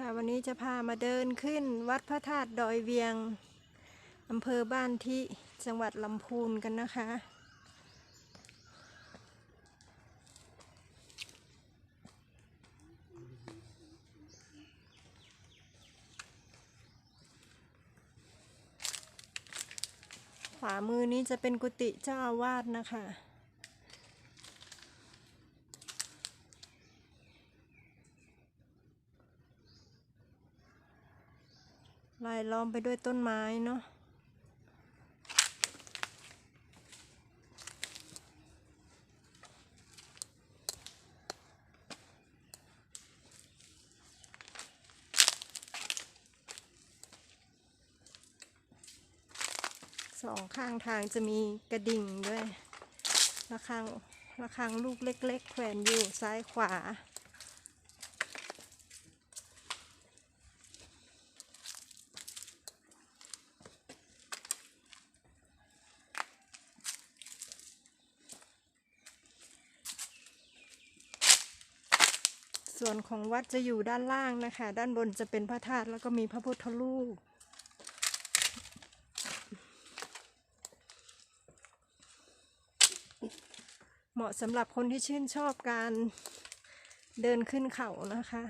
ค่ะวันนี้จะพามาเดินขึ้นวัดพระธาตุดอยเวียงอำเภอบ้านที่จังหวัดลำพูนกันนะคะ ขวามือนี้จะเป็นกุฏิเจ้าอาวาสนะคะ ลายล้อมไปด้วยต้นไม้เนาะสองข้างทางจะมีกระดิ่งด้วยระฆังระฆังลูกเล็ก ๆ แขวนอยู่ซ้ายขวา ส่วนของวัดจะอยู่ด้านล่างนะคะ ด้านบนจะเป็นพระธาตุแล้วก็มีพระพุทธรูปเหมาะสำหรับคนที่ชื่นชอบการเดินขึ้นเขานะคะ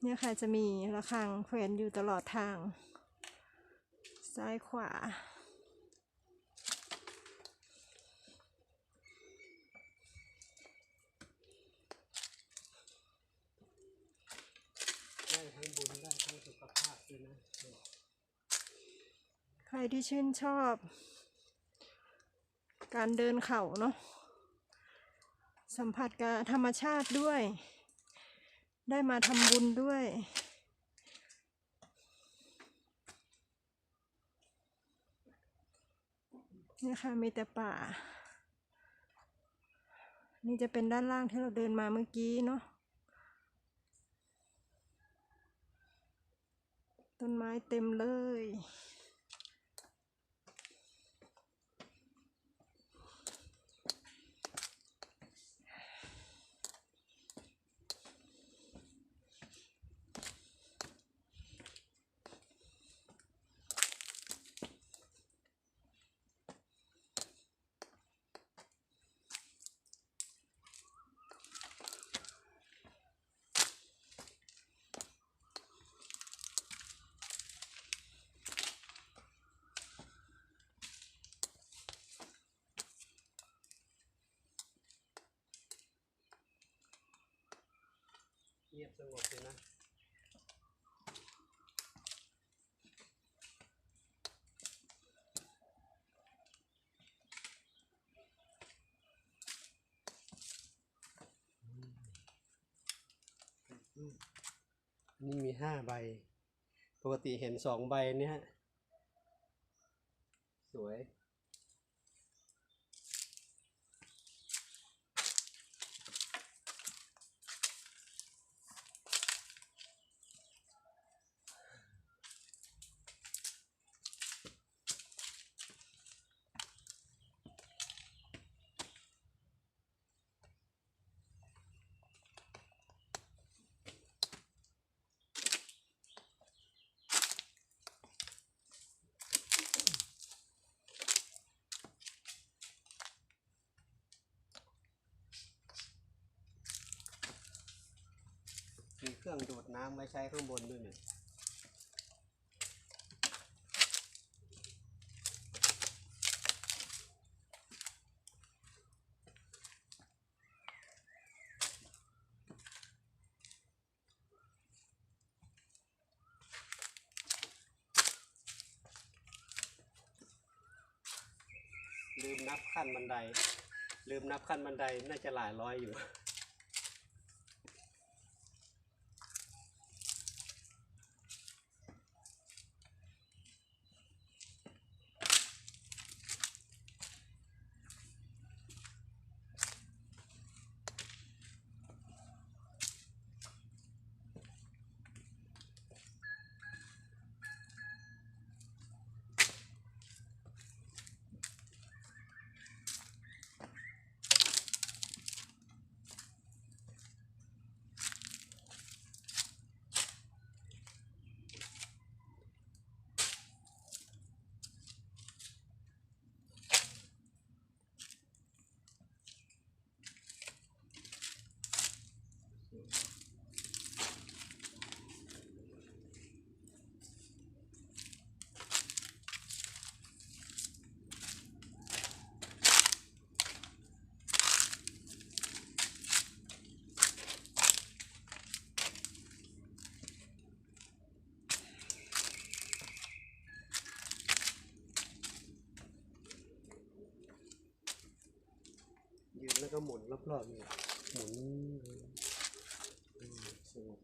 เนี่ยค่ะจะมีระฆังแขวนอยู่ตลอดทาง ซ้ายขวา ได้ทั้งบุญได้ทั้งสุขภาพด้วยนะ ใค รที่ชื่นชอบ การเดินเขาเนาะสัมผัสกับธรรมชาติด้วย ได้มาทำบุญด้วยนี่ค่ะมีแต่ป่า นี่จะเป็นด้านล่างที่เราเดินมาเมื่อกี้เนาะต้นไม้เต็มเลย เงียบสงบเลยนะนี่มีห้าใบ ปกติเห็นสองใบเนี่ยสวย รื่องดูดน้ำไว้ใช้ข้างบนด้วยเนี่ยลืมนับขั้นบันได ลืมนับขั้นบันไดน่าจะหลายร้อยอยู่ ค ยืนแล้ว ก็หมุนรอบๆนี่หมุนสงบ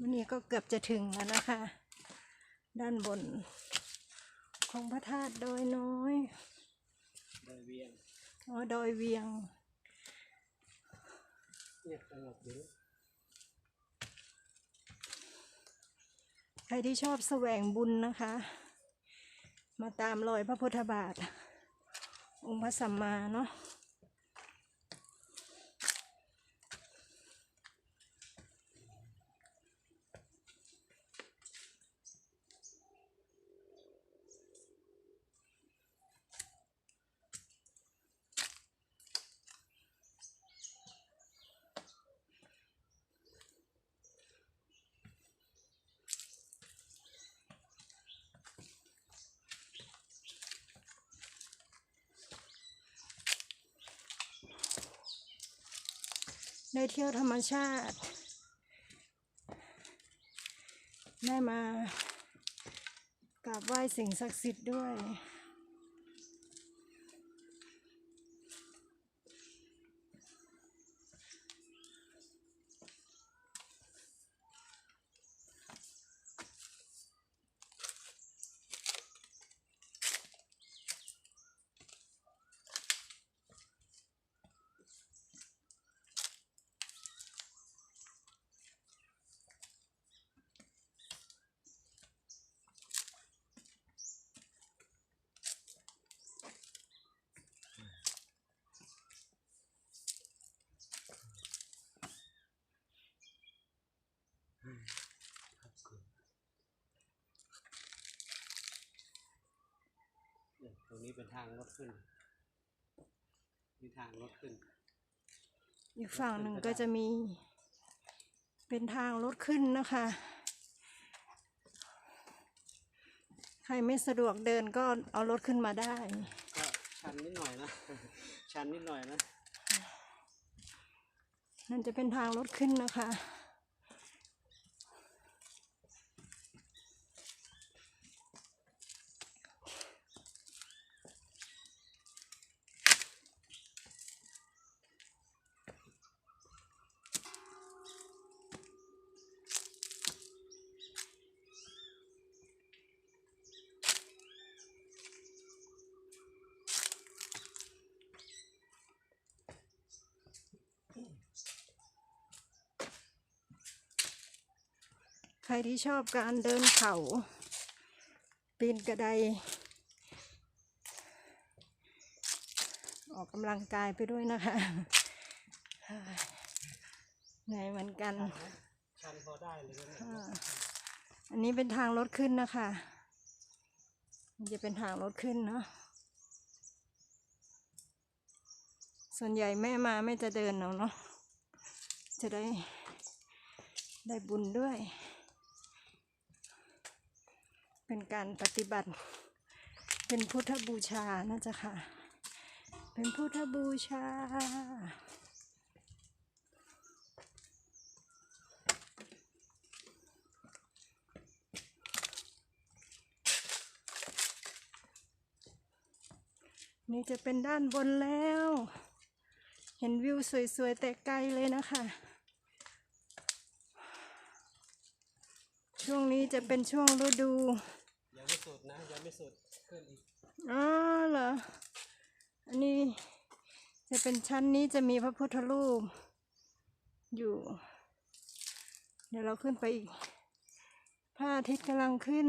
วันนี้ก็เกือบจะถึงแล้วนะคะ ด้านบนของพระธาตุดอยน้อยโดยเวียนอ๋อดอยเวียงเนี่ยสงบดีใครที่ชอบแสวงบุญนะคะ มาตามรอยพระพุทธบาท องค์พระสัมมาเนาะ ได้เที่ยวธรรมชาติ ได้มากราบไหว้สิ่งศักดิ์สิทธิ์ด้วย รงนี้เป็นทางรถขึ้นมีทางรถขึ้น อีกฝั่งหนึ่งก็จะมี เป็นทางรถขึ้นนะคะ ใครไม่สะดวกเดินก็เอารถขึ้นมาได้ ก็ชันนิดหน่อยนะ ชันนิดหน่อยนะ นั่นจะเป็นทางรถขึ้นนะคะ ใครที่ชอบการเดินเขา ปีนกระได ออกกำลังกายไปด้วยนะคะเหนื่อยเหมือนกันชันพอได้เลยอันนี้เป็นทางรถขึ้นนะคะมันจะเป็นทางรถขึ้นเนาะส่วนใหญ่แม่มาแม่จะเดินเอาเนาะจะได้ได้บุญด้วย เป็นการปฏิบัติ เป็นพุทธบูชานะจ๊ะค่ะ เป็นพุทธบูชานี่จะเป็นด้านบนแล้ว เห็นวิวสวยๆ แต่ไกลเลยนะคะ ช่วงนี้จะเป็นช่วงฤดูยังไม่สุดนะยังไม่สุดขึ้นอีกอ๋อเหรออันนี้จะเป็นชั้นนี้จะมีพระพุทธรูป อยู่ เดี๋ยวเราขึ้นไปอีกพระอาทิตย์กำลังขึ้น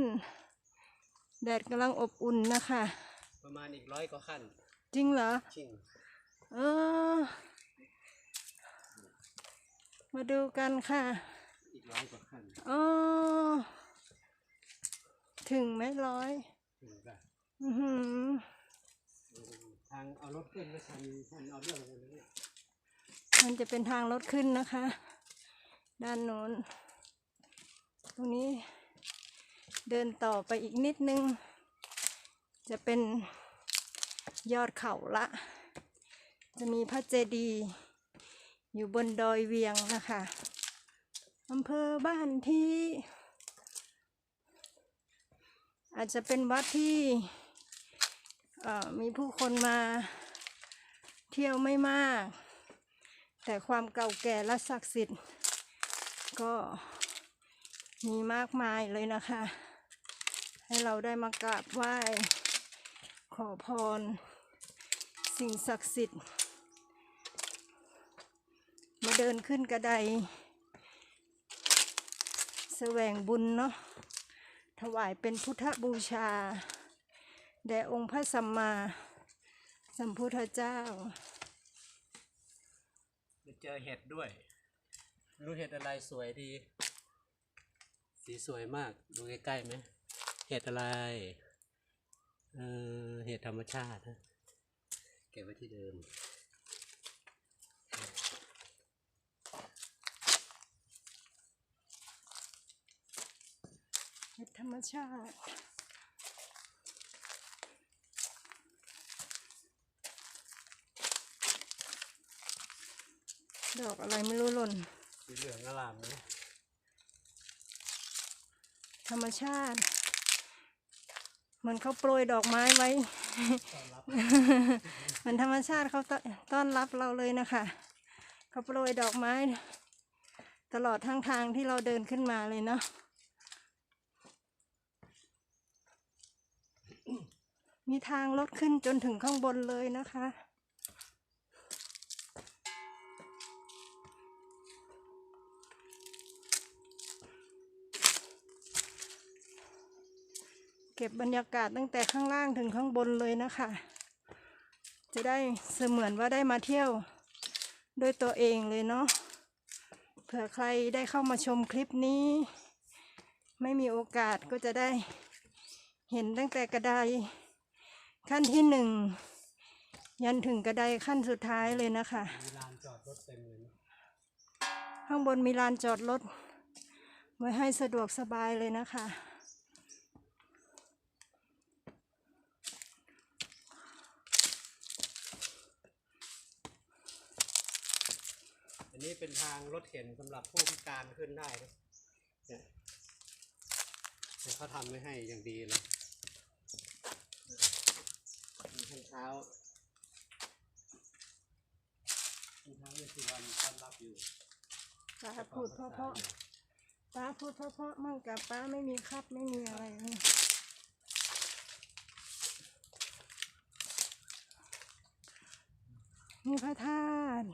แดดกำลังอบอุ่นนะคะ ประมาณอีกร้อยกว่าขั้น จริงเหรอชิงเออมาดูกันค่ะอีก ร้อยกว่าขั้นอ๋อถึงไหมร้อยถึงกันอือหือทางเอารถขึ้นก็ทันทันเอาเรื่องกันนะเนี่ยมันจะเป็นทางรถขึ้นนะคะ ด้านโน้น ตรงนี้เดินต่อไปอีกนิดนึง จะเป็นยอดเขาละ จะมีพระเจดีย์อยู่บนดอยเวียงนะคะ อำเภอบ้านที่ อาจจะเป็นวัดที่มีผู้คนมาเที่ยวไม่มาก แต่ความเก่าแก่และศักดิ์สิทธิ์ ก็มีมากมายเลยนะคะ ให้เราได้มากราบไหว้ ขอพร สิ่งศักดิ์สิทธิ์ มาเดินขึ้นกระได แสวงบุญเนาะถวายเป็นพุทธบูชา แด่องค์พระสัมมาสัมพุทธเจ้าเจอเห็ดด้วย รู้เห็ดอะไรสวยดี สีสวยมาก ดูใกล้ๆไหม เห็ดอะไร เออเห็ดธรรมชาตินะ เก็บไว้ที่เดิม เห็ดธรรมชาติดอกอะไรไม่รู้หล่นสีเหลืองอลามนะธรรมชาติเหมือนเขาโปรยดอกไม้ไว้ต้อนรับเหมือนธรรมชาติเขาต้อนต้อนรับเราเลยนะคะ เขาโปรยดอกไม้ ตลอดทั้งทางที่เราเดินขึ้นมาเลยเนาะ มีทางลดขึ้นจนถึงข้างบนเลยนะคะ เก็บบรรยากาศตั้งแต่ข้างล่างถึงข้างบนเลยนะคะ จะได้เสมือนว่าได้มาเที่ยวด้วยตัวเองเลยเนาะ เผื่อใครได้เข้ามาชมคลิปนี้ ไม่มีโอกาสก็จะได้เห็นตั้งแต่กระได ขั้นที่หนึ่งยันถึงกระไดขั้นสุดท้ายเลยนะคะ มีลานจอดรถเต็มเลยนะข้างบนมีลานจอดรถ ไว้ให้สะดวกสบายเลยนะคะ อันนี้เป็นทางรถเข็นสำหรับผู้พิการขึ้นได้นะเนี่ยเนี่ยเขาทำไว้ให้อย่างดีเลย ทางเท้าทางเท้าเป็นสุวรรณต้อนรับอยู่ป้าพูดเพราะๆป้าพูดเพราะๆมั่งกับป้าไม่มีครับไม่มีอะไรนี่นี่พระธาตุ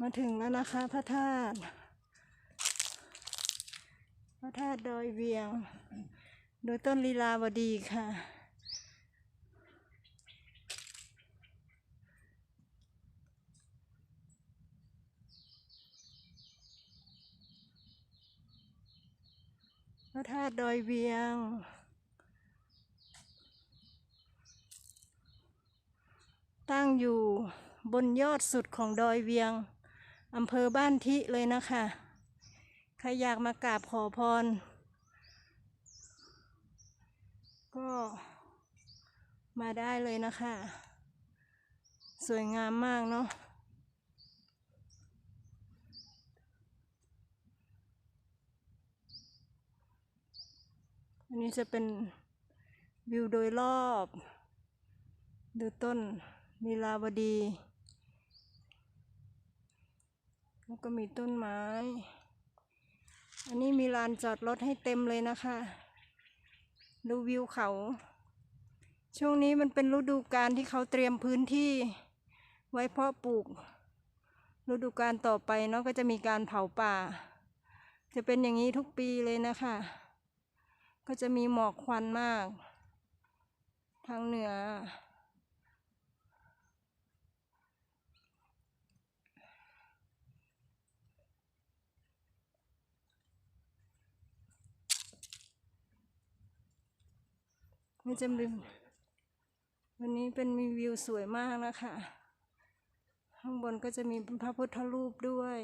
มาถึงแล้วนะคะพระธาตุพระธาตุดอยเวียง โดยต้นลีลาวดีค่ะ ธาตุดอยเวียง ตั้งอยู่บนยอดสุดของดอยเวียงอำเภอบ้านทิเลยนะคะ ใครอยากมากราบขอพร ก็มาได้เลยนะคะ สวยงามมากเนาะ นนี้จะเป็นวิวโดยรอบ ดูต้นลีลาวดี แล้วก็มีต้นไม้ อันนี้มีลานจอดรถให้เต็มเลยนะคะ ดูวิวเขา ช่วงนี้มันเป็นฤดูการที่เขาเตรียมพื้นที่ไว้เพาะปลูก ฤดูการต่อไปเนาะก็จะมีการเผาป่า จะเป็นอย่างนี้ทุกปีเลยนะคะ ก็จะมีหมอกควันมาก ทางเหนือมันจะมีวันนี้เป็นมีวิวสวยมากนะคะ ข้างบนก็จะมีพระพุทธรูปด้วย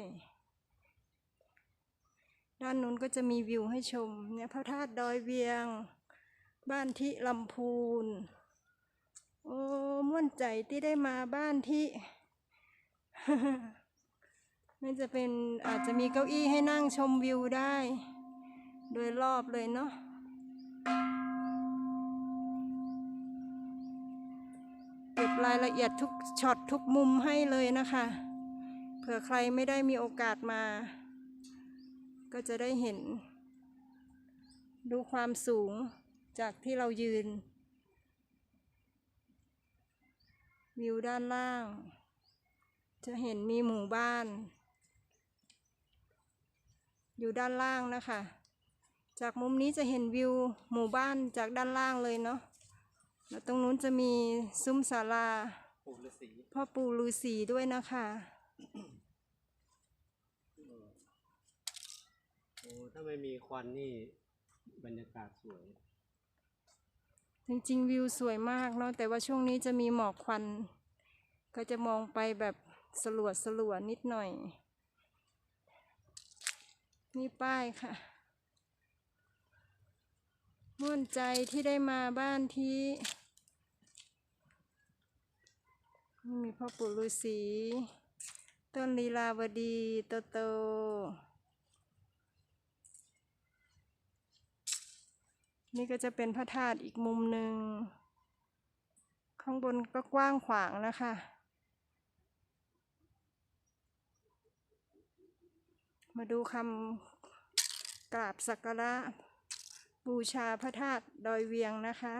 ด้านนู้นก็จะมีวิวให้ชมเนี่ยพระธาตุดอยเวียง บ้านที่ลำพูน โอ้ม่วนใจที่ได้มาบ้านที่มันจะเป็นอาจจะมีเก้าอี้ให้นั่งชมวิวได้ โดยรอบเลยเนาะเก็บรายละเอียดทุกช็อตทุกมุมให้เลยนะคะ เผื่อใครไม่ได้มีโอกาสมา ก็จะได้เห็น ดูความสูงจากที่เรายืน วิวด้านล่าง จะเห็นมีหมู่บ้าน อยู่ด้านล่างนะคะ จากมุมนี้จะเห็นวิวหมู่บ้านจากด้านล่างเลยเนาะแล้วตรงนู้นจะมีซุ้มศาลาปู่ฤาษีพ่อปู่ฤาษีด้วยนะคะ โอ้ ถ้าไม่มีควันนี่บรรยากาศสวย จริงๆ วิวสวยมากเนาะแต่ว่าช่วงนี้จะมีหมอกควัน ก็จะมองไปแบบสลัวสลัวนิดหน่อย นี่ป้ายค่ะม่วนใจที่ได้มาบ้านที่นี่มีพ่อปู่ฤาษีต้นลีลาวดีโตโต นี่ก็จะเป็นพระธาตุอีกมุมหนึ่ง ข้างบนก็กว้างขวางนะคะ มาดูคำกราบสักการะ บูชาพระธาตุดอยเวียงนะคะ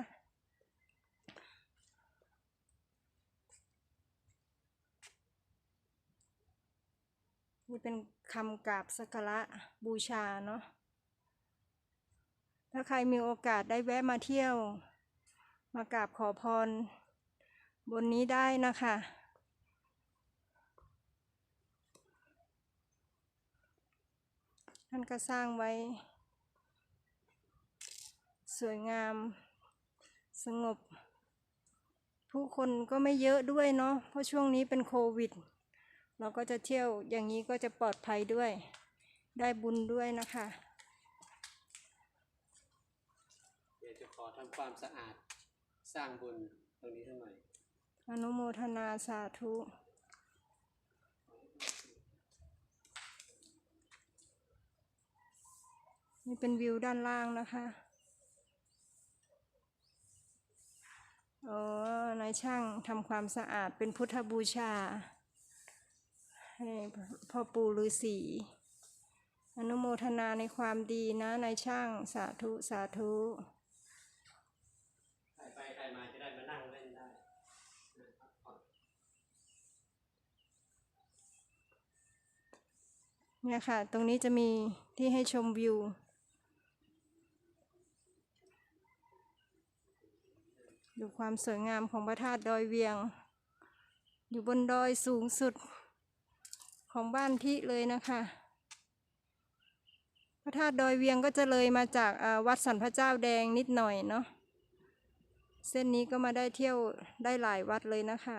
นี่เป็นคำกราบสักการะบูชาเนาะ ถ้าใครมีโอกาสได้แวะมาเที่ยว มากราบขอพร บนนี้ได้นะคะ ท่านก็สร้างไว้ สวยงาม สงบ ผู้คนก็ไม่เยอะด้วยเนาะ เพราะช่วงนี้เป็นโควิด เราก็จะเที่ยวอย่างนี้ก็จะปลอดภัยด้วย ได้บุญด้วยนะคะ เดี๋ยวจะข อทำความสะอาดสร้างบุญตรงนี้สักหน่อยอนุโมทนาสาธุ นี่เป็นวิวด้านล่างนะคะอ๋อนายช่างทำความสะอาดเป็นพุทธบูชา ให้พ่อปู่ฤาษีอนุโมทนาในความดีนะนายช่างสาธุสาธุ ครมาจะได้มานั่งเล่นได้พักผ่อนเนี่ยค่ะ ตรงนี้จะมีที่ให้ชมวิว ดูความสวยงามของพระธาตุดอยเวียง อยู่บนดอยสูงสุดของบ้านที่เลยนะคะ พระธาตุดอยเวียงก็จะเลยมาจากวัดสันพระเจ้าแดงนิดหน่อยเนาะ เส้นนี้ก็มาได้เที่ยวได้หลายวัดเลยนะคะ